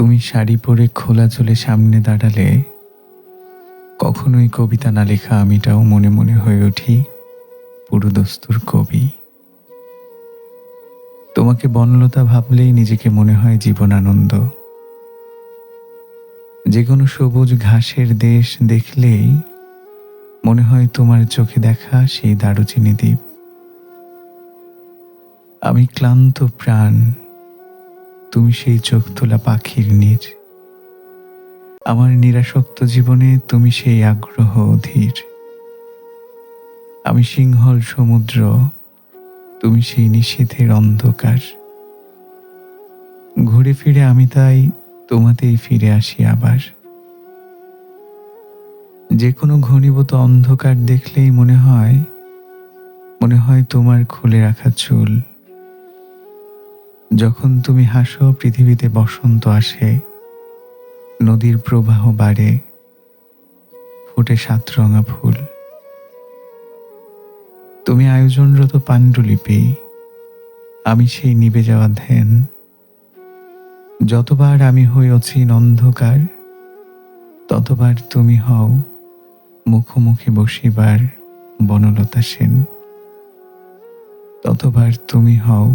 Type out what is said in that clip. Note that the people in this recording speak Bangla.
তুমি শাড়ি পরে খোলা চলে সামনে দাঁড়ালে, কখনোই কবিতা না লেখা আমিটাও মনে মনে হয়ে উঠি পুরুদস্তুর কবি। তোমাকে বনলতা ভাবলেই নিজেকে মনে হয় জীবনানন্দ। যে কোনো সবুজ ঘাসের দেশ দেখলেই মনে হয় তোমার চোখে দেখা সেই দারুচিনি দ্বীপ। আমি ক্লান্ত প্রাণ তুমি সেই চোখ তোলা পাখির নীর। আমার নিরাসক্ত জীবনে তুমি সেই আগ্রহ অধীর। আমি সিংহল সমুদ্র, তুমি সেই নিষেধের অন্ধকার। ঘুরে ফিরে আমি তাই তোমাতেই ফিরে আসি আবার। যে কোনো ঘনীভূত অন্ধকার দেখলেই মনে হয় মনে হয় তোমার খুলে রাখা চুল। যখন তুমি হাসো, পৃথিবীতে বসন্ত আসে, নদীর প্রবাহ বাড়ে, ফুটে সাতরঙা ফুল। তুমি আয়োজনরত পাণ্ডুলিপি, আমি সেই নিবে যাওয়া ধ্যান। যতবার আমি হই অচিন অন্ধকার, ততবার তুমি হও মুখোমুখি বসিবার বনলতা সেন। ততবার তুমি হও